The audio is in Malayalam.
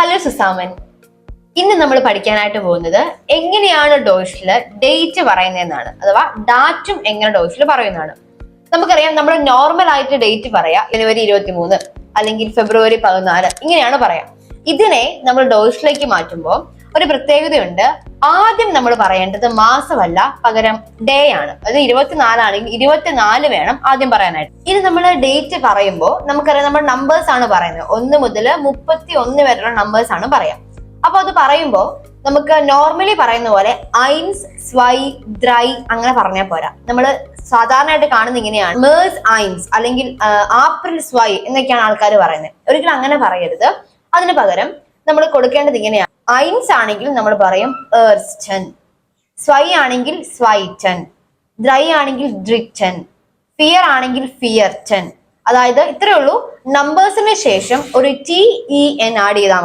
ഹലോ സുസാമൻ. ഇന്ന് നമ്മൾ പഠിക്കാനായിട്ട് പോകുന്നത് എങ്ങനെയാണ് ഡോഷിൽ ഡേറ്റ് പറയുന്നതെന്നാണ് അഥവാ ഡാറ്റും എങ്ങനെ ഡോഷിൽ പറയുന്നതാണ്. നമുക്കറിയാം നമ്മൾ നോർമൽ ആയിട്ട് ഡേറ്റ് പറയാം ജനുവരി ഇരുപത്തി മൂന്ന് അല്ലെങ്കിൽ ഫെബ്രുവരി പതിനാല് ഇങ്ങനെയാണ് പറയാം. ഇതിനെ നമ്മൾ ഡോഷിലേക്ക് മാറ്റുമ്പോൾ ഒരു പ്രത്യേകതയുണ്ട് ആദ്യം നമ്മൾ പറയേണ്ടത് മാസമല്ല പകരം ഡേ ആണ്. അത് ഇരുപത്തിനാലാണെങ്കിൽ ഇരുപത്തിനാല് വേണം ആദ്യം പറയാനായിട്ട്. ഇനി നമ്മൾ ഡേറ്റ് പറയുമ്പോൾ നമുക്കറിയാം നമ്മൾ നമ്പേഴ്സ് ആണ് പറയുന്നത്. ഒന്ന് മുതൽ മുപ്പത്തി ഒന്ന് വരെയുള്ള നമ്പേഴ്സ് ആണ് പറയാം. അപ്പൊ അത് പറയുമ്പോൾ നമുക്ക് നോർമലി പറയുന്ന പോലെ ഐൻസ് സ്വൈ ദ്രൈ അങ്ങനെ പറഞ്ഞാൽ പോരാ. നമ്മൾ സാധാരണയായിട്ട് കാണുന്ന ഇങ്ങനെയാണ്. മേഴ്സ് ഐൻസ് അല്ലെങ്കിൽ ആപ്രിൽ സ്വൈ എന്നൊക്കെയാണ് ആൾക്കാർ പറയുന്നത്. ഒരിക്കലും അങ്ങനെ പറയരുത്. അതിന് പകരം നമ്മൾ കൊടുക്കേണ്ടത് ഇങ്ങനെയാണ്. ഐൻസ് ആണെങ്കിൽ നമ്മൾ പറയും ഏർസ്റ്റൻ. സ്വൈ ആണെങ്കിൽ സ്വൈറ്റൻ. ഡ്രൈ ആണെങ്കിൽ ഡ്രിറ്റൻ. ഫിയർ ആണെങ്കിൽ ഫിയർറ്റൻ. അതായത് ഇത്രയേ ഉള്ളൂ. നമ്പേഴ്സിന് ശേഷം ഒരു ടി ഇ എൻ ആഡ് ചെയ്താൽ